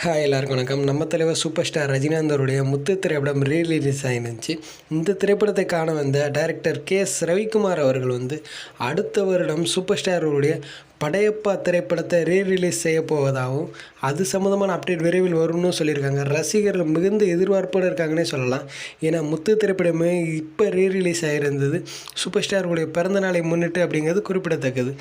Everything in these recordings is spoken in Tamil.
ஹாய் எல்லாருக்கும் வணக்கம். நம்ம தலைவர் சூப்பர் ஸ்டார் ரஜினிகாந்தருடைய முத்து திரைப்படம் ரீரிலீஸ் ஆயிருந்துச்சு. இந்த திரைப்படத்தை காண வந்த டைரக்டர் கே. எஸ் ரவிக்குமார் அவர்கள் வந்து அடுத்த வருடம் சூப்பர் ஸ்டாருடைய படையப்பா திரைப்படத்தை ரீரிலீஸ் செய்ய போவதாகவும் அது சம்மந்தமான அப்டேட் விரைவில் வரும்னு சொல்லியிருக்காங்க. ரசிகர்கள் மிகுந்த எதிர்பார்ப்போடு இருக்காங்கன்னே சொல்லலாம். ஏன்னா முத்து திரைப்படமே இப்போ ரீ ரிலீஸ் ஆகிருந்தது சூப்பர் ஸ்டாருடைய பிறந்த நாளை முன்னிட்டு அப்படிங்கிறது குறிப்பிடத்தக்கது.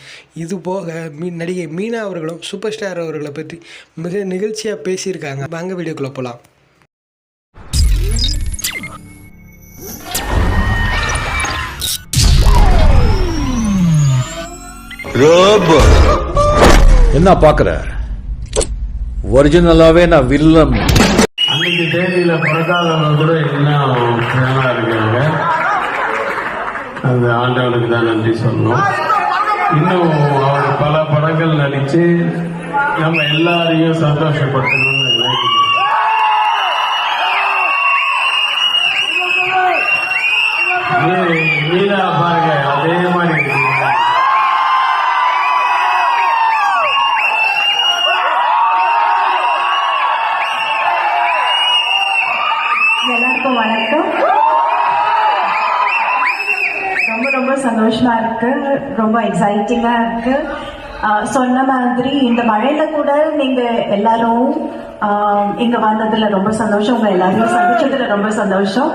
இது போக மீ நடிகை மீனா அவர்களும் சூப்பர் ஸ்டார் அவர்களை பற்றி மிக நிகழ்ச்சியாக பேசியிருக்காங்க. வாங்க வீடியோக்குள்ளே போகலாம் என்ன பாக்குற ஒரிஜினலாவே நான் வில்லன் அன்னைக்கு தேதியில பிறக்காதவங்க கூட இன்னும் ஃபேனா இருக்காங்க அந்த ஆண்டவனுக்கு தான் நன்றி சொல்லணும். இன்னும் அவர் பல படங்கள் நடிச்சு நம்ம எல்லாரையும் சந்தோஷப்படுத்தணும்னு எல்லாருக்கும் வணக்கம். ரொம்ப ரொம்ப சந்தோஷமா இருக்கு. ரொம்ப எக்ஸைட்டிங்கா இருக்கு. சொன்ன மாதிரி இந்த மழையில கூட நீங்க எல்லாரும் இங்க வந்ததுல ரொம்ப சந்தோஷம். உங்க எல்லாரும் சந்திச்சதுல ரொம்ப சந்தோஷம்.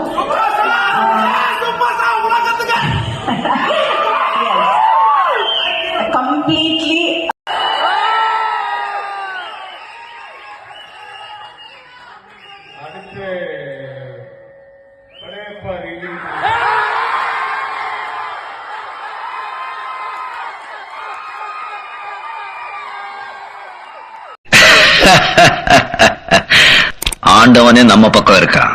கம்ப்ளீட்லி அடுத்து ஆண்டவனே நம்ம பக்கம் இருக்கான்